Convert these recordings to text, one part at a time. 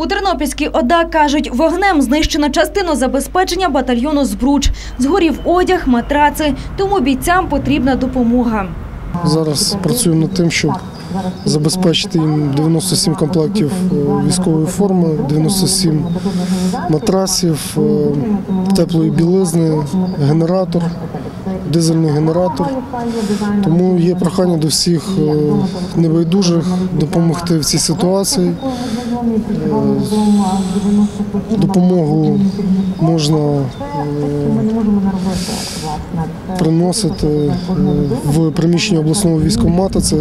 У Тернопільській ОДА кажуть, вогнем знищено частину забезпечення батальйону «Збруч». Згорів одяг, матраци, тому бійцям потрібна допомога. Зараз працюємо над тим, щоб забезпечити їм 97 комплектів е, військової форми, 97 матрасів, е, теплої білизни, генератор, дизельний генератор. Тому є прохання до всіх е, небайдужих допомогти в цій ситуації. Допомогу можна е, приносити е, в приміщенні обласного військкомату, це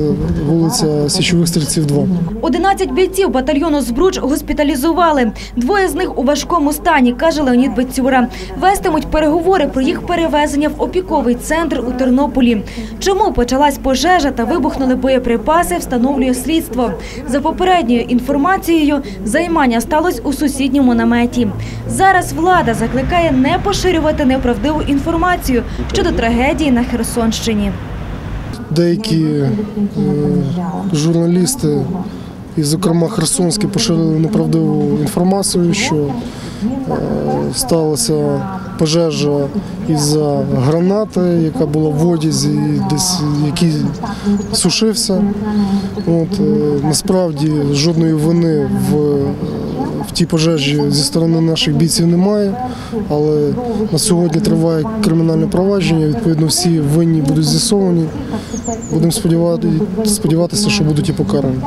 вулиця Січових Стрільців, 2. 11 бійців батальйону «Збруч» госпіталізували. Двоє з них у важкому стані, каже Леонід Бецюра. Вестимуть переговори про їх перевезення в опіковий центр у Тернополі. Чому почалась пожежа та вибухнули боєприпаси, встановлює слідство. За попередньою інформацією, займання сталося у сусідньому наметі. Зараз влада закликає не поширювати неправдиву інформацію щодо трагедії на Херсонщині. Деякі е, журналісти, і, зокрема Херсонські, поширили неправдиву інформацію, що е, сталася пожежа із-за гранати, яка була в одязі, десь який сушився. От, е, насправді жодної вини в тій пожежі зі сторони наших бійців немає, але на сьогодні триває кримінальне провадження. Відповідно, всі винні будуть з'ясовані. Будемо сподіватися, що будуть і покарані.